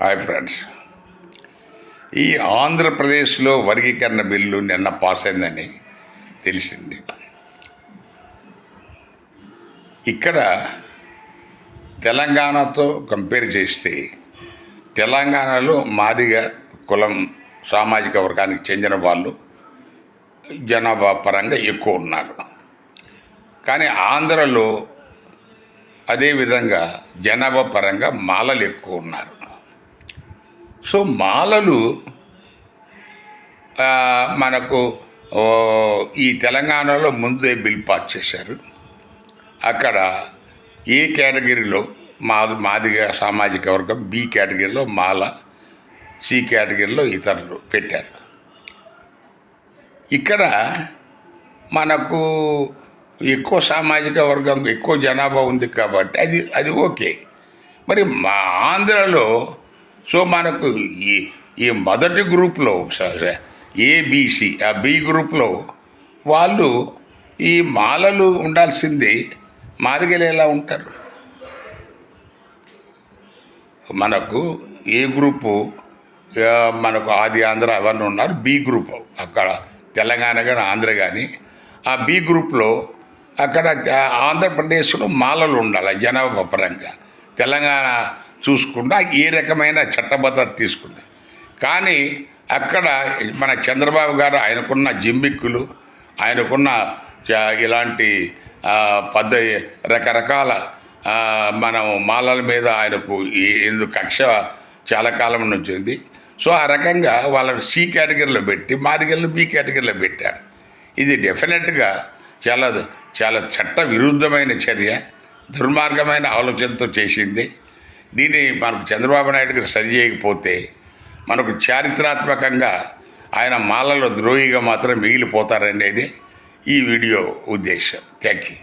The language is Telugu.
Hi friends. ఈ ఆంధ్రప్రదేశ్లో వర్గీకరణ బిల్లు నిన్న పాస్ అయిందని తెలిసింది. ఇక్కడ తెలంగాణతో కంపేర్ చేస్తే తెలంగాణలో మాదిగ కులం సామాజిక వర్గానికి చెందిన వాళ్ళు జనాభా పరంగా ఎక్కువ ఉన్నారు. కానీ ఆంధ్రలో అదేవిధంగా జనాభా పరంగా మాలలు ఎక్కువ ఉన్నారు. సో మాలలు మనకు ఈ తెలంగాణలో ముందే బిల్ పాస్ చేశారు. అక్కడ ఏ కేటగిరీలో మా మాదిగా సామాజిక వర్గం బి కేటగిరీలో మాల సి కేటగిరీలో ఇతరులు పెట్టారు. ఇక్కడ మనకు ఎక్కువ సామాజిక వర్గం ఎక్కువ జనాభా ఉంది కాబట్టి అది అది ఓకే. మరి మా ఆంధ్రలో సో మనకు ఈ ఈ మొదటి గ్రూప్లో ఏబిసి ఆ బి గ్రూప్లో వాళ్ళు ఈ మాలలు ఉండాల్సింది మాదిగలు ఎలా ఉంటారు. మనకు ఏ గ్రూపు మనకు ఆది ఆంధ్ర అవన్నీ ఉన్నారు. బి గ్రూప్ అక్కడ తెలంగాణ కానీ ఆంధ్ర కానీ ఆ బి గ్రూప్లో అక్కడ ఆంధ్రప్రదేశ్లో మాలలు ఉండాలి జనాభా పరంగా. తెలంగాణ చూసుకున్నా ఏ రకమైన చట్టబద్ధత తీసుకుంది. కానీ అక్కడ మన చంద్రబాబు గారు ఆయనకున్న జిమ్మిక్కులు ఆయనకున్న ఇలాంటి పద్ధ రకరకాల మనం మాలల మీద ఆయనకు ఎందుకు కక్ష చాలా కాలం నుంచి ఉంది. సో ఆ రకంగా వాళ్ళని సి కేటగిరీలో పెట్టి మాదిగలను బి కేటగిరీలో పెట్టారు. ఇది డెఫినెట్గా చాలా చాలా చట్ట విరుద్ధమైన చర్య దుర్మార్గమైన ఆలోచనతో చేసింది. దీన్ని మనకు చంద్రబాబు నాయుడు గారు సరి చేయకపోతే మనకు చారిత్రాత్మకంగా ఆయన మాలలో ద్రోహిగా మాత్రం మిగిలిపోతారనేది ఈ వీడియో ఉద్దేశం. Thank you.